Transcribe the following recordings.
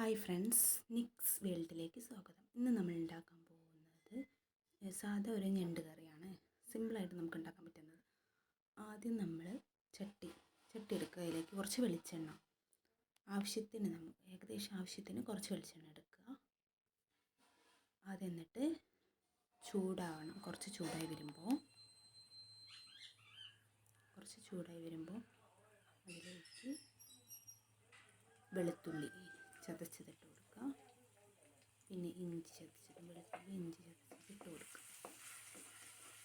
Hi friends നിക്സ് വേൾഡിലേക്ക് സ്വാഗതം. ഇന്ന് നമ്മൾ ഉണ്ടാക്കാൻ പോകുന്നത് സാധാ ഒരു ഞണ്ട് കറിയാണ്. സിമ്പിളായിട്ട് നമുക്ക് ഉണ്ടാക്കാൻ പറ്റുന്നത്. ആദ്യം നമ്മൾ ചട്ടി ചട്ടി എടുക്കുക. അതിലേക്ക് കുറച്ച് വെളിച്ചെണ്ണ. ആവശ്യത്തിന് നമ്മൾ ഏകദേശം ആവശ്യത്തിന് കുറച്ച് വെളിച്ചെണ്ണ എടുക്കുക. ആദ്യം എന്നിട്ട് ചൂടാവണം. കുറച്ച് ചൂടായി വരുമ്പോൾ കുറച്ച് ചൂടായി വരുമ്പോൾ അതിലേക്ക് വെളുത്തുള്ളി ചതച്ചതിട്ട് കൊടുക്കുക പിന്നെ ഇഞ്ചി ചതച്ചതും വെളുത്തുള്ളി ഇഞ്ചി ചതച്ചതിട്ട് കൊടുക്കുക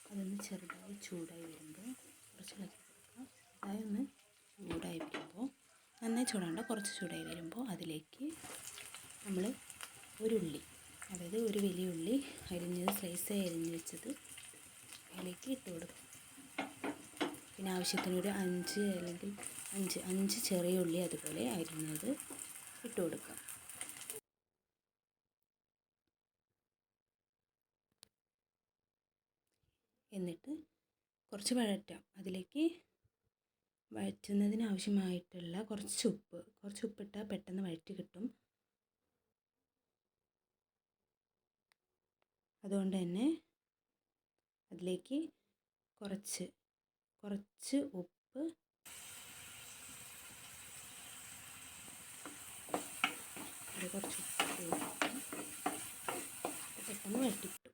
അതൊന്ന് ചെറുതായി ചൂടായി വരുമ്പോൾ കുറച്ച് ഇളക്കി കൊടുക്കുക ചെറുതായി ഒന്ന് ചൂടായി വരുമ്പോൾ നന്നായി ചൂടാണ്ട കുറച്ച് ചൂടായി വരുമ്പോൾ അതിലേക്ക് നമ്മൾ ഒരു ഉള്ളി അതായത് ഒരു വലിയ ഉള്ളി അരിഞ്ഞത് സ്ലൈസായി അരിഞ്ഞ് വെച്ചത് അതിലേക്ക് ഇട്ട് കൊടുക്കുക പിന്നെ ആവശ്യത്തിന് ഒരു അഞ്ച് അല്ലെങ്കിൽ അഞ്ച് അഞ്ച് ചെറിയ ഉള്ളി അതുപോലെ അരിഞ്ഞത് ഇട്ട് കൊടുക്കാം. എന്നിട്ട് കുറച്ച് വഴറ്റാം. അതിലേക്ക് വഴറ്റുന്നതിന് ആവശ്യമായിട്ടുള്ള കുറച്ച് ഉപ്പ്. കുറച്ച് ഉപ്പിട്ടാൽ പെട്ടെന്ന് വഴറ്റി കിട്ടും. അതുകൊണ്ട് തന്നെ അതിലേക്ക് കുറച്ച് കുറച്ച് ഉപ്പ് അത് കുറച്ച്. പെട്ടെന്ന് വഴറ്റിക്കിട്ടും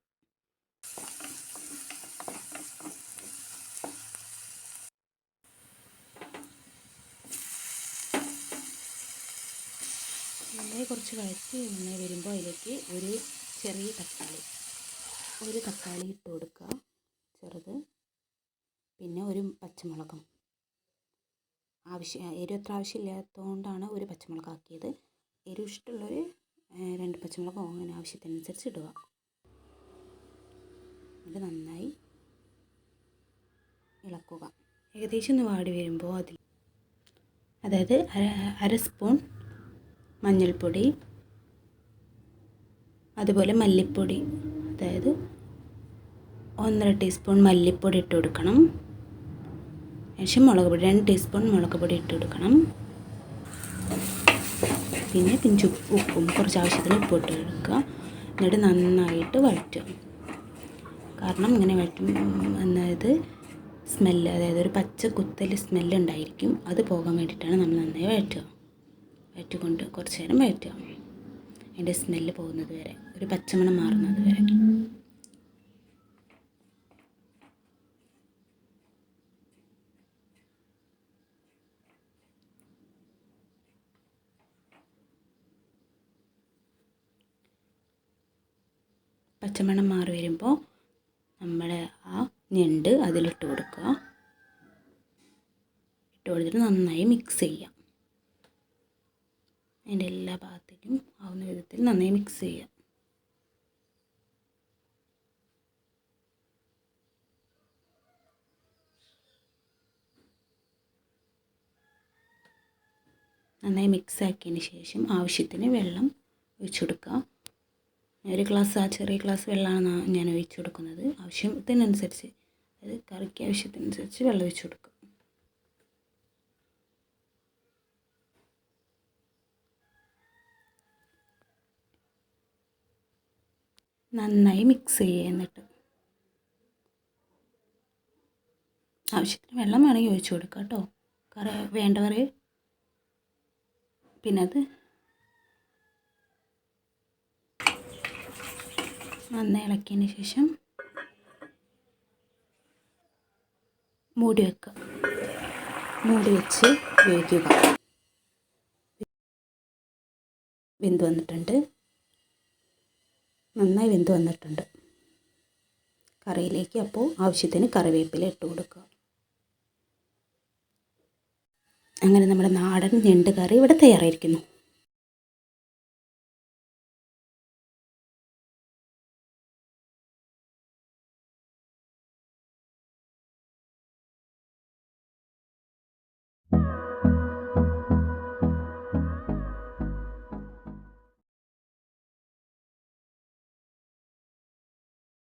നന്നായി കുറച്ച് വഴറ്റി നന്നായി വരുമ്പോൾ അതിലേക്ക് ഒരു ചെറിയ തക്കാളി ഒരു തക്കാളി ഇട്ട് കൊടുക്കുക. ചെറുത്. പിന്നെ ഒരു പച്ചമുളകും. ആവശ്യം എരിവത്ര ആവശ്യമില്ലാത്തതുകൊണ്ടാണ് ഒരു പച്ചമുളകാക്കിയത്. എരിവ് ഇഷ്ടമുള്ളവർ രണ്ട് പച്ചമുളകോ അങ്ങനെ ആവശ്യത്തിനനുസരിച്ച് ഇടുക. ഇത് നന്നായി ഇളക്കുക. ഏകദേശം ഒന്ന് വാടി വരുമ്പോൾ അതിൽ അതായത് അര സ്പൂൺ മഞ്ഞൾപ്പൊടി അതുപോലെ മല്ലിപ്പൊടി അതായത് ഒന്നര ടീസ്പൂൺ മല്ലിപ്പൊടി ഇട്ട് കൊടുക്കണം. ശേഷം മുളക് പൊടി രണ്ട് ടീസ്പൂൺ മുളക് പൊടി ഇട്ട് കൊടുക്കണം. പിന്നെ പിഞ്ച് ഉപ്പും കുറച്ച് ആവശ്യത്തിന് ഉപ്പ് ഇട്ട് കൊടുക്കുക എന്നിട്ട് നന്നായിട്ട് വഴറ്റുക. കാരണം ഇങ്ങനെ വഴറ്റും അതായത് സ്മെല്ല് അതായത് ഒരു പച്ച കുത്തൽ സ്മെല്ല് ഉണ്ടായിരിക്കും. അത് പോകാൻ വേണ്ടിയിട്ടാണ് നമ്മൾ നന്നായി വഴറ്റുക. വഴറ്റിക്കൊണ്ട് കുറച്ച് നേരം വഴറ്റുക. അതിന്റെ സ്മെല്ല് പോകുന്നത് വരെ. ഒരു പച്ചമണം മാറുന്നത് വരെ. പച്ചമണം മാറി വരുമ്പോൾ നമ്മൾ ആ ഞണ്ട് അതിലിട്ട് കൊടുക്കുക. ഇട്ട് കൊടുത്തിട്ട് നന്നായി മിക്സ് ചെയ്യാം അതിന്റെ എല്ലാ ഭാഗത്തേക്കും ആവുന്ന വിധത്തിൽ നന്നായി മിക്സ് ചെയ്യാം നന്നായി മിക്സ് ആക്കിയതിന് ശേഷം ആവശ്യത്തിന് വെള്ളം ഒഴിച്ചു കൊടുക്കുക. ഒരു ഗ്ലാസ് ആ ചെറിയ ഗ്ലാസ് വെള്ളമാണ് ഞാൻ ഒഴിച്ചു കൊടുക്കുന്നത്. ആവശ്യത്തിനനുസരിച്ച് അതായത് കറിക്ക് ആവശ്യത്തിനനുസരിച്ച് വെള്ളം ഒഴിച്ചു കൊടുക്കും. നന്നായി മിക്സ് ചെയ്യുക എന്നിട്ട്. ആവശ്യത്തിന് വെള്ളം വേണമെങ്കിൽ ഒഴിച്ചു കൊടുക്കുക കേട്ടോ. കറി വേണ്ടവർ പിന്നെ അത് നന്നായി ഇളക്കിയതിന് ശേഷം മൂടി വെക്കുക. മൂടി വെച്ച് വേവിക്കുക. വെന്ത് വന്നിട്ടുണ്ട്. നന്നായി വെന്ത് വന്നിട്ടുണ്ട്. കറിയിലേക്ക് അപ്പോൾ ആവശ്യത്തിന് കറിവേപ്പില ഇട്ട് കൊടുക്കുക. അങ്ങനെ നമ്മുടെ നാടൻ ഞണ്ട് കറി ഇവിടെ തയ്യാറായിരിക്കുന്നു.